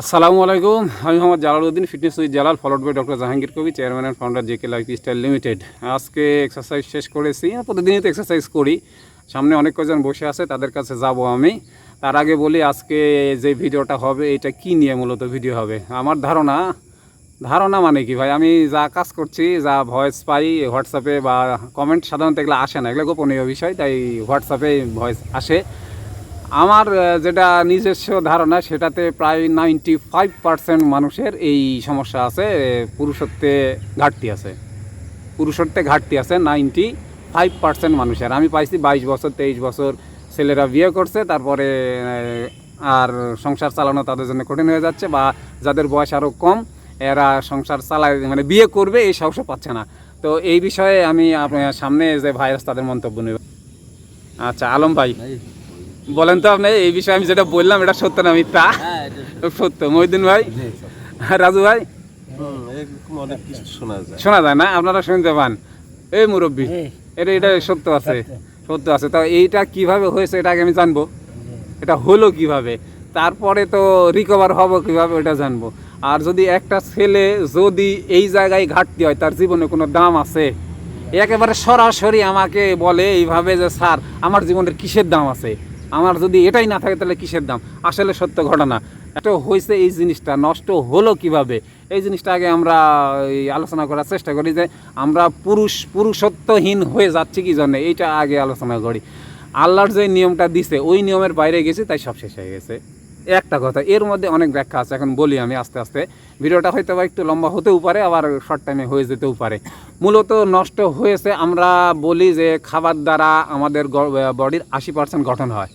আসসালামু আলাইকুম। আমি Mohammad Jalaluddin fitness with Jalal followed by doctor Jahangir কবি chairman and founder JK lifestyle limited আজকে এক্সারসাইজ শেষ করেছি আর প্রতিদিনই তো এক্সারসাইজ করি। সামনে অনেক কজন বসে আছে, তাদের কাছে যাব আমি। তার আগে বলি, আজকে যে ভিডিওটা হবে, এটা কি নিয়ে মূলত ভিডিও হবে? আমার ধারণা ধারণা মানে কি ভাই? আমি যা কাজ করছি, যা ভয়েস পাই হোয়াটসঅ্যাপে বা কমেন্ট সাধারণত এগুলো আসে না। এগুলো গোপনীয় বিষয়, তাই হোয়াটসঅ্যাপে ভয়েস আসে। আমার যেটা নিজস্ব ধারণা, সেটাতে প্রায় নাইনটি ফাইভ পার্সেন্ট মানুষের এই সমস্যা আছে পুরুষত্বে ঘাটতি আছে। পুরুষত্বে ঘাটতি আছে নাইনটি ফাইভ পার্সেন্ট মানুষের। আমি পাইছি বাইশ বছর, তেইশ বছর ছেলেরা বিয়ে করছে, তারপরে আর সংসার চালানো তাদের জন্য কঠিন হয়ে যাচ্ছে বা যাদের বয়স আরও কম, এরা সংসার চালায় মানে বিয়ে করবে, এই সাহসও পাচ্ছে না। তো এই বিষয়ে আমি আপনার সামনে যে ভাইরাস, তাদের মন্তব্য নেব। আচ্ছা আলম ভাই বলেন তো আপনি এই বিষয়ে আমি যেটা বললাম এটা সত্য না মিথ্যা? সত্য। মহিউদ্দিন ভাই? রাজু ভাই? শোনা যায়। না? আপনারা শুনতে পান। এই মুরব্বী এটা এটা সত্য আছে সত্য। আছে। তো এইটা কীভাবে হয়েছে এটা আগে আমি জানব। এটা হলো কীভাবে? তারপরে তো রিকভার হব কীভাবে ওটা জানব। আর যদি একটা ছেলে যদি এই জায়গায় ঘাটতি হয় তার জীবনে কোনো দাম আছে? একেবারে সরাসরি আমাকে বলে এইভাবে যে স্যার আমার জীবনের কিসের দাম আছে? আমার যদি এটাই না থাকে তাহলে কিসের দাম? আসলে সত্য ঘটনা। একটা হয়েছে এই জিনিসটা, নষ্ট হলো কীভাবে? এই জিনিসটা আগে আমরা আলোচনা করার চেষ্টা করি যে আমরা পুরুষ, পুরুষত্বহীন হয়ে যাচ্ছি কি জন্য? এইটা আগে আলোচনা করি। আল্লাহর যে নিয়মটা দিছে, ওই নিয়মের বাইরে গেছি, তাই সব শেষ হয়ে গেছে। একটা কথা, এর মধ্যে অনেক ব্যাখ্যা আছে, এখন বলি আমি আস্তে আস্তে। ভিডিওটা হয়তো বা একটু লম্বা হতেও পারে, আবার শর্ট টাইমে হয়ে যেতেও পারে। মূলত নষ্ট হয়েছে, আমরা বলি যে খাবার দ্বারা আমাদের বডির আশি পার্সেন্ট গঠন হয়।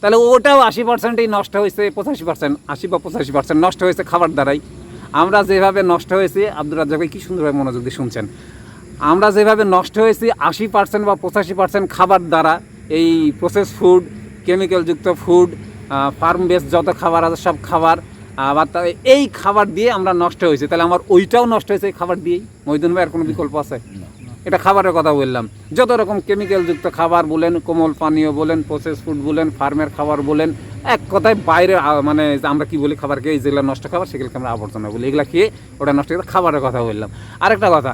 তাহলে ওটাও আশি পার্সেন্টই নষ্ট হয়েছে, পঁচাশি পার্সেন্ট আশি বা পঁচাশি পার্সেন্ট নষ্ট হয়েছে খাবার দ্বারাই। আমরা যেভাবে নষ্ট হয়েছি আব্দুল রাজ্জাক কি সুন্দরভাবে মনোযোগ দিয়ে শুনছেন। আমরা যেভাবে নষ্ট হয়েছি, আশি পার্সেন্ট বা পঁচাশি পার্সেন্ট খাবার দ্বারা, এই প্রসেস ফুড কেমিক্যালযুক্ত ফুড ফার্ম বেস যত খাবার আছে, সব খাবার আবার এই খাবার দিয়ে আমরা নষ্ট হয়েছি। তাহলে আমার ওইটাও নষ্ট হয়েছে এই খাবার দিয়েই? মহিদুন ভাই, আর কোনো বিকল্প আছে? এটা খাবারের কথা বললাম। যত রকম কেমিক্যালযুক্ত খাবার বলেন, কোমল পানীয় বলেন প্রসেস ফুড বলেন ফার্মের খাবার বলেন, এক কথায় বাইরে মানে আমরা কি বলি খাবারকে, এই যেগুলো নষ্ট খাবার, সেগুলোকে আমরা আবর্জনা বলি। এগুলো খেয়ে ওটা নষ্ট করে খাবারের কথা বললাম। আরেকটা কথা,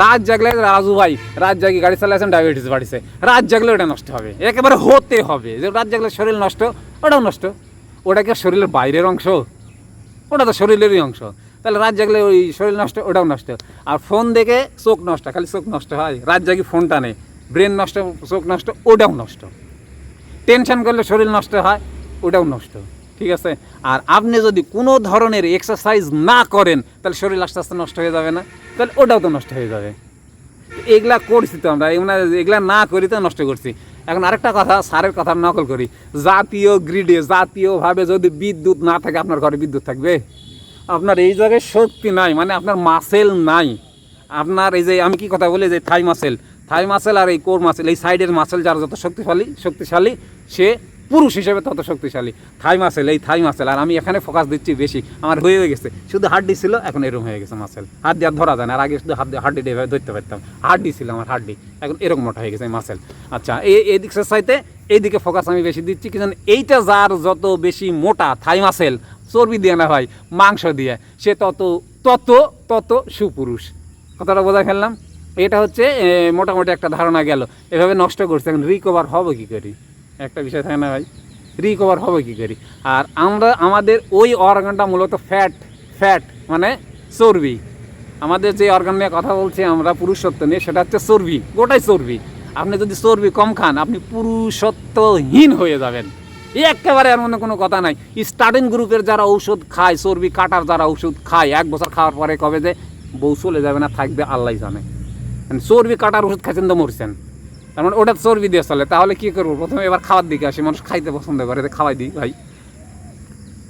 রাত জাগলে রাজু ভাই, রাত জাগি গাড়ি চালাচ্ছেন ডায়াবেটিস বাড়িছে। রাত জাগলে ওটা নষ্ট হবে। একেবারে হতে হবে। যে রাত জাগলে শরীর নষ্ট, ওটাও নষ্ট। ওটা কি শরীরের বাইরের অংশ? ওটা তো শরীরেরই অংশ। তাহলে রাত জাগলে ওই শরীর নষ্ট, ওটাও নষ্ট। আর ফোন দেখে চোখ নষ্ট, খালি চোখ নষ্ট, হয়। রাত জাগি ফোনটা টানে ব্রেন নষ্ট, চোখ নষ্ট, ওটাও নষ্ট। টেনশন করলে শরীর নষ্ট হয়, ওটাও নষ্ট। ঠিক আছে? আর আপনি যদি কোনো ধরনের এক্সারসাইজ না করেন, তাহলে শরীর আস্তে আস্তে নষ্ট হয়ে যাবে না। তাহলে ওটাও তো নষ্ট হয়ে যাবে। এগুলা করছি তো আমরা, এগুলা এগুলা না করি তো নষ্ট করছি। এখন আরেকটা কথা, স্যারের কথা নকল করি। জাতীয় গ্রিডে জাতীয়ভাবে যদি বিদ্যুৎ না থাকে, আপনার ঘরে বিদ্যুৎ থাকবে? আপনার এই জায়গায় শক্তি নাই মানে আপনার মাসেল নাই। আপনার এই যে আমি কি কথা বলি যে থাই মাসেল থাই মাসেল আর এই কোর মাসেল এই সাইডের মাসেল যার যত শক্তিশালী শক্তিশালী, সে পুরুষ হিসেবে তত শক্তিশালী। থাই মাসেল এই থাই মাসেল আর আমি এখানে ফোকাস দিচ্ছি বেশি, আমার হয়ে গেছে। শুধু হাড্ডি ছিল, এখন এরকম হয়ে গেছে মাসেল হাত দিয়ে ধরা যায় না, আর আগে শুধু হাত দিয়ে, হাড্ডি ধরতে পারতাম। হাড্ডি ছিল আমার, হাড্ডি। এখন এরকম মোটা হয়ে গেছে মাসেল আচ্ছা এই এই দিক চাইতে এইদিকে ফোকাস আমি বেশি দিচ্ছি, কি জানেন এইটা যার যত বেশি মোটা থাই মাসেল চর্বি দিয়ে না হয়, মাংস দিয়ে। সে তত তত তত সুপুরুষ। কথাটা বোঝা ফেললাম? এটা হচ্ছে মোটামুটি একটা ধারণা গেল। এভাবে নষ্ট করছে, এখন রিকভার হবে কী করি? একটা বিষয় থাকে না ভাই? রিকভার হবে কী করি? আর আমরা, আমাদের ওই অর্গানটা মূলত ফ্যাট ফ্যাট মানে চর্বি। আমাদের যে অর্গান নিয়ে কথা বলছি আমরা, পুরুষত্ব নিয়ে, সেটা হচ্ছে চর্বি, গোটাই চর্বি। আপনি যদি চর্বি কম খান, আপনি পুরুষত্বহীন হয়ে যাবেন। একেবারে এর মধ্যে কোনো কথা নাই। স্টার্টিং গ্রুপের যারা ঔষধ খায়, চর্বি কাটার যারা ওষুধ খায়, এক বছর খাওয়ার পরে কবে যে বউ চলে যাবে না, থাকবে আল্লাহ জানে। মানে চর্বি কাটার ওষুধ খাইছেন তো মরছেন। তার মানে ওটা চর্বি দিয়ে চলে, তাহলে কী করব? প্রথমে এবার খাওয়ার দিকে আসি, মানুষ খাইতে পছন্দ করে খাওয়াই দিই, ভাই।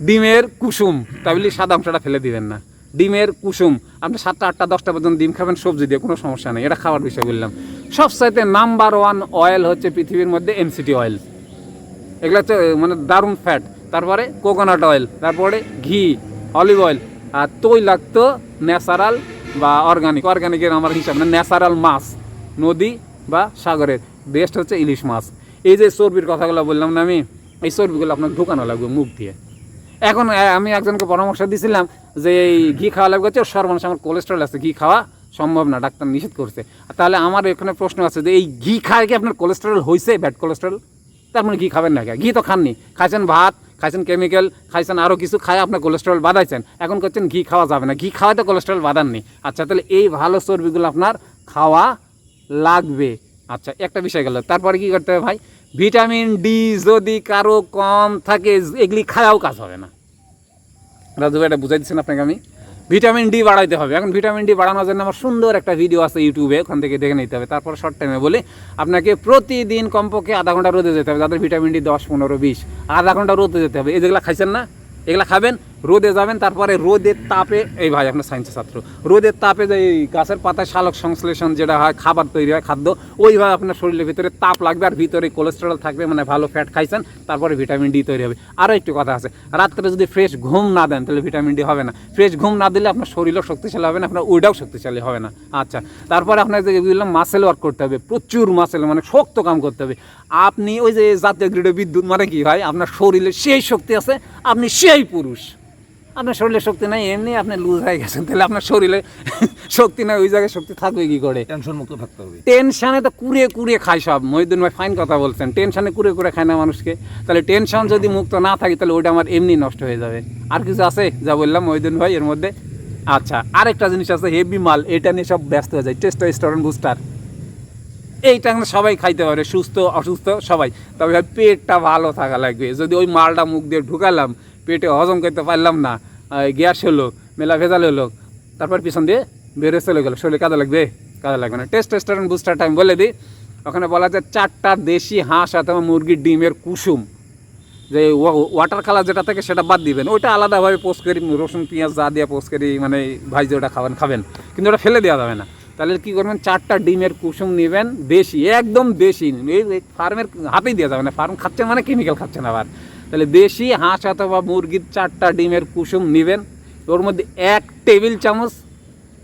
ডিমের কুসুম তাই বলি সাদা অংশটা ফেলে দিবেন না। ডিমের কুসুম, আপনি সাতটা, আটটা, দশটা পর্যন্ত ডিম খাবেন, সবজি দিয়ে, কোনো সমস্যা নেই, এটা খাওয়ার বিষয় বললাম। সবচাইতে নাম্বার ওয়ান অয়েল হচ্ছে পৃথিবীর মধ্যে এমসিটি অয়েল এগুলো হচ্ছে মানে দারুণ ফ্যাট তারপরে কোকোনাট অয়েল তারপরে ঘি অলিভ অয়েল আর তৈলাক্ত ন্যাচারাল বা অর্গানিক অর্গানিকের আমার হিসাব না ন্যাচারাল মাছ, নদী বা সাগরের। বেস্ট হচ্ছে ইলিশ মাছ। এই যে চর্বির কথাগুলো বললাম না আমি, এই চর্বিগুলো আপনার ঢুকানো লাগবে মুখ দিয়ে। এখন আমি একজনকে পরামর্শ দিয়েছিলাম যে এই ঘি খাওয়া লাগবে হচ্ছে, সর্বনাশ আমার কোলেস্ট্রল আছে, ঘি খাওয়া সম্ভব না, ডাক্তার নিষেধ করছে। তাহলে আমার এখানে প্রশ্ন আছে যে এই ঘি খায় কি আপনার কোলেস্ট্রল হয়েছে ব্যাড কোলেস্ট্রল তার মানে ঘি খাবেন না? ঘি তো খাননি। খাইছেন ভাত, খাইছেন কেমিক্যাল খাইছেন আরও কিছু, খায় আপনার কোলেস্ট্রল বাদাইছেন এখন করছেন ঘি খাওয়া যাবে না। ঘি খাওয়াতে কোলেস্ট্রল বাদাননি আচ্ছা তাহলে এই ভালো চর্বিগুলো আপনার খাওয়া লাগবে। আচ্ছা একটা বিষয় গেল। তারপরে কি করতে হবে ভাই? ভিটামিন ডি যদি কারও কম থাকে, এগুলি খাওয়াও কাজ হবে না। রাজু ভাই, এটা বুঝাই দিচ্ছেন আপনাকে আমি? ভিটামিন ডি বাড়াইতে হবে। এখন ভিটামিন ডি বাড়ানোর জন্য আমার সুন্দর একটা ভিডিও আছে ইউটিউবে, ওখান থেকে দেখে নিতে হবে। তারপর শর্ট টাইমে বলি, আপনাকে প্রতিদিন কমপক্ষে আধা ঘণ্টা রোদে যেতে হবে। যাদের ভিটামিন ডি দশ, পনেরো, বিশ, আধা ঘণ্টা রোদে যেতে হবে। এই যেগুলো খাইছেন না, এগুলো খাবেন রোদে যাবেন, তারপরে রোদের তাপে, এই ভাই আপনার সায়েন্সের ছাত্র, রোদের তাপে যে এই গাছের পাতায় শালক সংশ্লেষণ যেটা হয়, খাবার তৈরি হয়, খাদ্য ওইভাবে আপনার শরীরের ভিতরে তাপ লাগবে আর ভিতরে কোলেস্টেরল থাকবে মানে ভালো ফ্যাট খাইছেন, তারপরে ভিটামিন ডি তৈরি হবে। আরও একটু কথা আছে, রাত্রে যদি ফ্রেশ ঘুম না দেন, তাহলে ভিটামিন ডি হবে না। ফ্রেশ ঘুম না দিলে আপনার শরীরও শক্তিশালী হবে না, আপনার ওইটাও শক্তিশালী হবে না। আচ্ছা তারপরে আপনার যে বললাম মাসেল ওয়ার্ক করতে হবে, প্রচুর মাসেল মানে শক্ত কাম করতে হবে। আপনি ওই যে জাতীয় গ্রিডে বিদ্যুৎ মানে কি হয় আপনার শরীরে সেই শক্তি আছে, আপনি সেই পুরুষ। আপনার শরীরে শক্তি নাই এমনি আপনি লুজ হয়ে গেছেন। তাহলে আপনার শরীরে শক্তি নাই ওই জায়গায় শক্তি থাকবে কি করে? টেনশন মুক্ত থাকতে হবে। টেনশনে তো কুড়িয়ে কুড়িয়ে খায় সব। মহিউদ্দিন ভাই ফাইন কথা বলছেন। টেনশনে কুড়িয়ে কুড়িয়ে খায় না মানুষকে। তাহলে টেনশন যদি মুক্ত না থাকে তাহলে ওইটা আমার এমনি নষ্ট হয়ে যাবে। আর কিছু আছে? যা বললাম মহিউদ্দিন ভাই এর মধ্যে? আচ্ছা আরেকটা জিনিস আছে হেভি মাল। এটা নিয়ে সব ব্যস্ত হয়ে যায়। টেস্ট রেস্টুরেন্ট বুস্টার এইটা আমরা সবাই খাইতে পারে। সুস্থ অসুস্থ সবাই। তবে পেটটা ভালো থাকা লাগবে। যদি ওই মালটা মুখ দিয়ে ঢুকালাম পেটে হজম করতে পারলাম না। গ্যাস হলো, মেলা ভেজাল হলো। তারপর পিছন দিয়ে বেরো চলে গেলো। শরীরে কাজে লাগবে? কাজে লাগবে না। টেস্ট রেস্টুরেন্ট বুস্টার টাইম বলে দিই। ওখানে বলা যায় চারটা দেশি হাঁস অথবা মুরগির ডিমের কুসুম। যে ওয়াটার কালার যেটা থাকে সেটা বাদ দিবেন। ওইটা আলাদাভাবে পোস্ট করি, রসুন, পেঁয়াজ যা দিয়ে পোস্ট করি মানে ভাই যে ওটা খাবেন খাবেন। কিন্তু ওটা ফেলে দেওয়া যাবে না। তাহলে কি করবেন? চারটা ডিমের কুসুম নেবেন, দেশি, একদম দেশি। এই ফার্মের হাতেই দেওয়া যাবে না। ফার্ম খাচ্ছেন মানে কেমিক্যাল খাচ্ছেন আবার। তাহলে দেশি হাঁস অথবা মুরগির চারটা ডিমের কুসুম নেবেন। ওর মধ্যে এক টেবিল চামচ,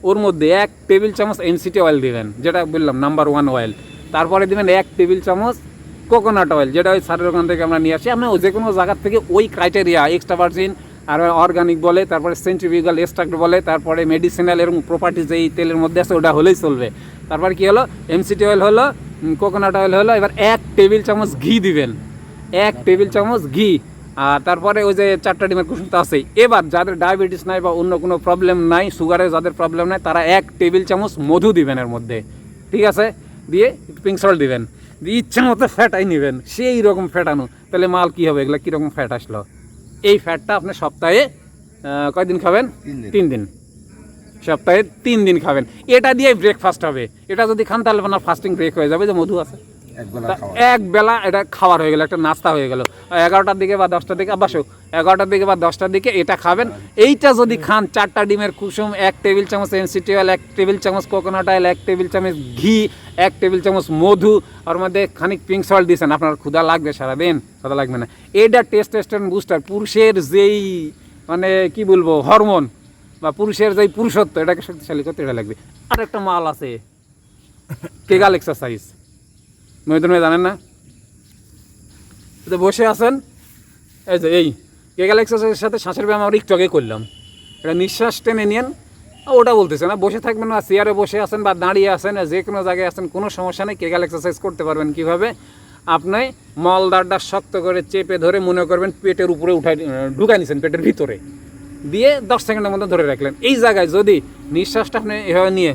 ওর মধ্যে এক টেবিল চামচ এনসিটি অয়েল দেবেন, যেটা বললাম, নাম্বার ওয়ান অয়েল। তারপরে দিবেন এক টেবিল চামচ কোকোনাট অয়েল, যেটা ওই সারের ওখান থেকে আমরা নিয়ে আসি। আমরা যে কোনো জায়গার থেকে ওই ক্রাইটেরিয়া এক্সট্রা ভার্জিন আর অর্গানিক বলে, তারপরে সেন্ট্রিফিউগাল এক্সট্রাক্ট বলে, তারপরে মেডিসিনাল এরকম প্রপার্টি যেই তেলের মধ্যে আছে, ওটা হলেই চলবে। তারপর কী হলো? এমসিটি অয়েল হলো কোকোনাট অয়েল হলো, এবার এক টেবিল চামচ ঘি দিবেন। এক টেবিল চামচ ঘি আর তারপরে ওই যে চারটা ডিমের কুসুম তো আছেই। এবার যাদের ডায়াবেটিস নাই বা অন্য কোনো প্রবলেম নাই সুগারের যাদের প্রবলেম নাই তারা এক টেবিল চামচ মধু দিবেন এর মধ্যে। ঠিক আছে? দিয়ে একটু পিঙ্ক সল্ট দিবেন। দিয়ে ইচ্ছা মতো ফ্যাটাই নেবেন। সেই রকম ফ্যাটানো তাহলে মাল কী হবে? এগুলো কীরকম ফ্যাট আসলো? এই ফ্যাটটা আপনি সপ্তাহে কয়দিন খাবেন? তিন দিন। সপ্তাহে তিন দিন খাবেন। এটা দিয়ে ব্রেকফাস্ট হবে। এটা যদি খান তাহলে আপনার ফাস্টিং ব্রেক হয়ে যাবে যে মধু আছে। এক বেলা এটা খাবার হয়ে গেল একটা নাস্তা হয়ে গেল। এগারোটার দিকে বা দশটার দিকে বাসো এগারোটার দিকে বা দশটার দিকে এটা খাবেন। এইটা যদি খান চারটা ডিমের কুসুম এক টেবিল চামচ এনসিটি অয়েল এক টেবিল চামচ কোকোনাট অয়েল এক টেবিল চামচ ঘি এক টেবিল চামচ মধু ওর মধ্যে খানিক পিঙ্ক সল্ট দিয়েছেন আপনার ক্ষুদা লাগবে সারাদিন ক্ষুধা লাগবে না। এটা টেস্ট টেস্টেন বুস্টার পুরুষের যেই মানে কি বলব হরমোন বা পুরুষের যেই পুরুষত্ব এটাকে শক্তিশালী করতে এটা লাগবে। আর একটা মাল আছে কেগাল এক্সারসাইজ মহিদুল ভাই জানেন না? বসে আছেন। এই যে এই কেগাল এক্সারসাইজের সাথে শ্বাসের ব্যায়াম আমরা একটু আগে করলাম। এটা নিঃশ্বাস টেনে নিয়েন। আ, ওটা বলতেছে না বসে থাকবেন না চেয়ারে বসে আছেন বা দাঁড়িয়ে আছেন যে কোনো জায়গায় আছেন কোনো সমস্যা নেই কেগাল এক্সারসাইজ করতে পারবেন কীভাবে? আপনি মলদারটা শক্ত করে চেপে ধরে মনে করবেন পেটের উপরে উঠাই ঢুকাই নিছেন পেটের ভিতরে। দিয়ে দশ সেকেন্ডের মধ্যে ধরে রাখলেন। এই জায়গায় যদি নিঃশ্বাসটা আপনি এভাবে নিয়ে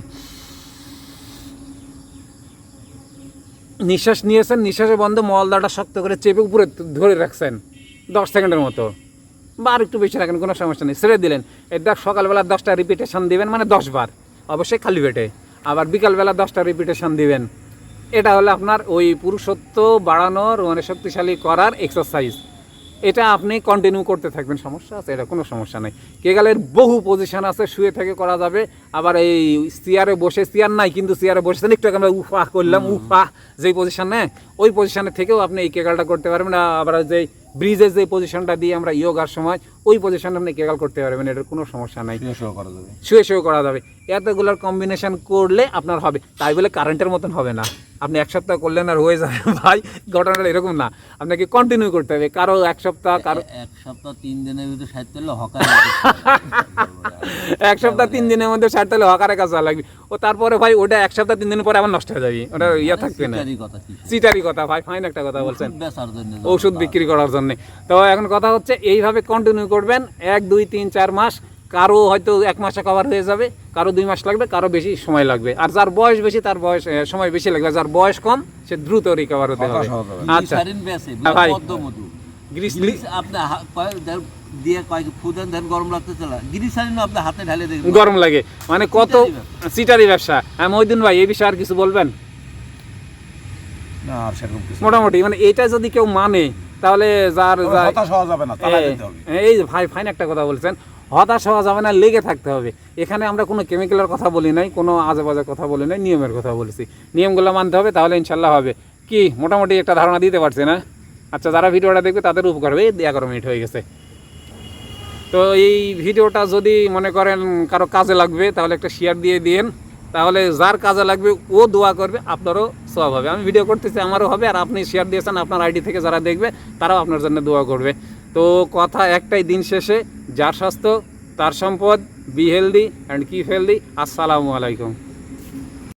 নিঃশ্বাস নিয়েছেন, নিঃশ্বাসের বন্ধ মলদাটা শক্ত করে চেপে উপরে ধরে রাখছেন, দশ সেকেন্ডের মতো। বা আর একটু বেশি রাখেন, কোনো সমস্যা নেই, ছেড়ে দিলেন। এটা সকালবেলা দশটা রিপিটেশন দিবেন মানে দশবার অবশ্যই খালি পেটে। আবার বিকালবেলা দশটা রিপিটেশন দিবেন। এটা হলো আপনার ওই পুরুষত্ব বাড়ানোর মানে শক্তিশালী করার এক্সারসাইজ এটা আপনি কন্টিনিউ করতে থাকবেন সমস্যা আছে? এটা কোনো সমস্যা নেই। কেগালের বহু পজিশন আছে শুয়ে থেকে করা যাবে। আবার এই চেয়ারে বসে চেয়ার নাই কিন্তু চেয়ারে বসে একটু আমরা উফাহ করলাম উফাহ যেই পজিশন নেয় ওই পজিশনে থেকেও আপনি এই কেগালটা করতে পারবেন। না আবার যে ব্রিজের যে পজিশনটা দিয়ে আমরা ইয়োগার সময় ওই পজিশনে আপনি কেকাল করতে পারবেন এটার কোনো সমস্যা নাই। শুয়ে শুয়ে করা যাবে। শুয়ে শুয়ে করা যাবে। এতগুলোর কম্বিনেশন করলে আপনার হবে। তাই বলে কারেন্টের মতন হবে না। আপনি এক সপ্তাহ করলেন আর হয়ে যাবে। ভাই ঘটনাটা এরকম না। আপনাকে কন্টিনিউ করতে হবে। কারও এক সপ্তাহ কারও এক সপ্তাহ তিন দিনের ভিতরে সাইড করলে হকার এক সপ্তাহ তিন দিনের মধ্যে ষাট তাহলে হকারের কাছে লাগবে। ও তারপরে ভাই ওটা এক সপ্তাহ তিন দিন পরে আবার নষ্ট হয়ে যাবে। ওটা ইয়ে থাকবে না। চিটারি কথা ভাই ফাইন একটা কথা বলছেন। ওষুধ বিক্রি করার জন্য। তো এখন কথা হচ্ছে এইভাবে কন্টিনিউ করবেন এক দুই তিন চার মাস কারও হয়তো এক মাসে কভার হয়ে যাবে কারও দুই মাস লাগবে কারও বেশি সময় লাগবে। আর যার বয়স বেশি তার বয়স সময় বেশি লাগবে। যার বয়স কম সে দ্রুত রিকভার হতে হবে। আচ্ছা। হ্যাঁ, ভাই। আপনি দিয়ে কয়েক দেন গরম লাগতে চলা। গ্লিসারিন আপনি হাতে ঢালে দেখবেন গরম লাগে। মানে কত চিটারি সিটারি ব্যবসা। হ্যাঁ মহিদিন ভাই এই বিষয়ে আর কিছু বলবেন? না আর সেরকম মোটামুটি মানে এটা যদি কেউ মানে তাহলে যার হতাশ হওয়া যাবে না এই যে ভাই ফাইন একটা কথা বলছেন। হতাশ হওয়া যাবে না লেগে থাকতে হবে। এখানে আমরা কোনো কেমিক্যালের কথা বলি নাই কোনো আজে বাজে কথা বলি নাই নিয়মের কথা বলেছি। নিয়মগুলো মানতে হবে তাহলে ইনশাল্লাহ হবে। কি মোটামুটি একটা ধারণা দিতে পারছি না? আচ্ছা যারা ভিডিওটা দেখবে তাদের উপকার হবে। এই এগারো মিনিট হয়ে গেছে। তো এই ভিডিওটা যদি মনে করেন কারও কাজে লাগবে তাহলে একটা শেয়ার দিয়ে দিন তাহলে যার কাজে লাগবে ও দোয়া করবে, আপনারও সব হবে। আমি ভিডিও করতেছি, আমারও হবে, আর আপনি শেয়ার দিয়েছেন, আপনার আইডি থেকে যারা দেখবে, তারাও আপনার জন্য দোয়া করবে। তো কথা একটাই, দিন শেষে, যার স্বাস্থ্য, তার সম্পদ বি হেলদি অ্যান্ড কি হেলদি আসসালামু আলাইকুম।